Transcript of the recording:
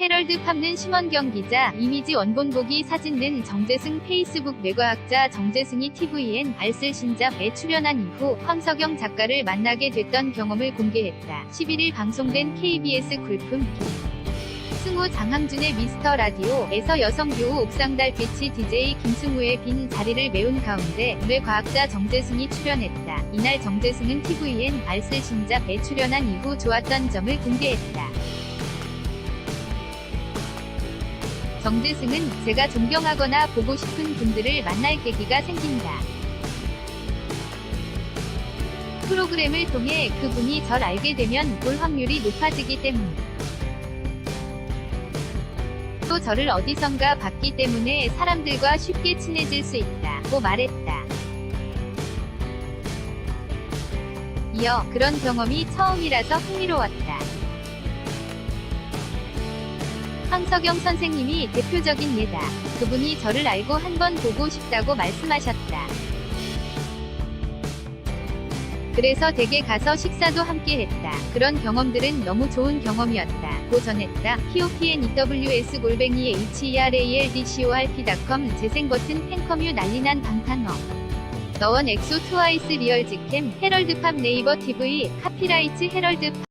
헤럴드 팝는 심원경 기자, 이미지 원본보기 사진 는 정재승 페이스북 뇌과학자 정재승이 TVN 알쓸 신잡에 출연한 이후 황석영 작가를 만나게 됐던 경험을 공개했다. 11일 방송된 KBS 굴품 승우 장항준의 미스터 라디오에서 여성 교우 옥상 달빛이 DJ 김승우의 빈 자리를 메운 가운데 뇌 과학자 정재승이 출연했다. 이날 정재승은 TVN 알쓸 신잡에 출연한 이후 좋았던 점을 공개했다. 정재승은 제가 존경하거나 보고 싶은 분들을 만날 계기가 생긴다. 프로그램을 통해 그분이 절 알게 되면 볼 확률이 높아지기 때문. 또 저를 어디선가 봤기 때문에 사람들과 쉽게 친해질 수 있다고 말했다. 이어 그런 경험이 처음이라서 흥미로웠다. 황석영 선생님이 대표적인 예다. 그분이 저를 알고 한번 보고 싶다고 말씀하셨다. 그래서 댁에 가서 식사도 함께 했다. 그런 경험들은 너무 좋은 경험이었다. 고 전했다. POPNEWS 골뱅이 HERALDCORP.com 재생버튼 팬커뮤 난리난 방탄어. 너원 엑소 트와이스 리얼 직캠 헤럴드팝 네이버 TV 카피라이트 헤럴드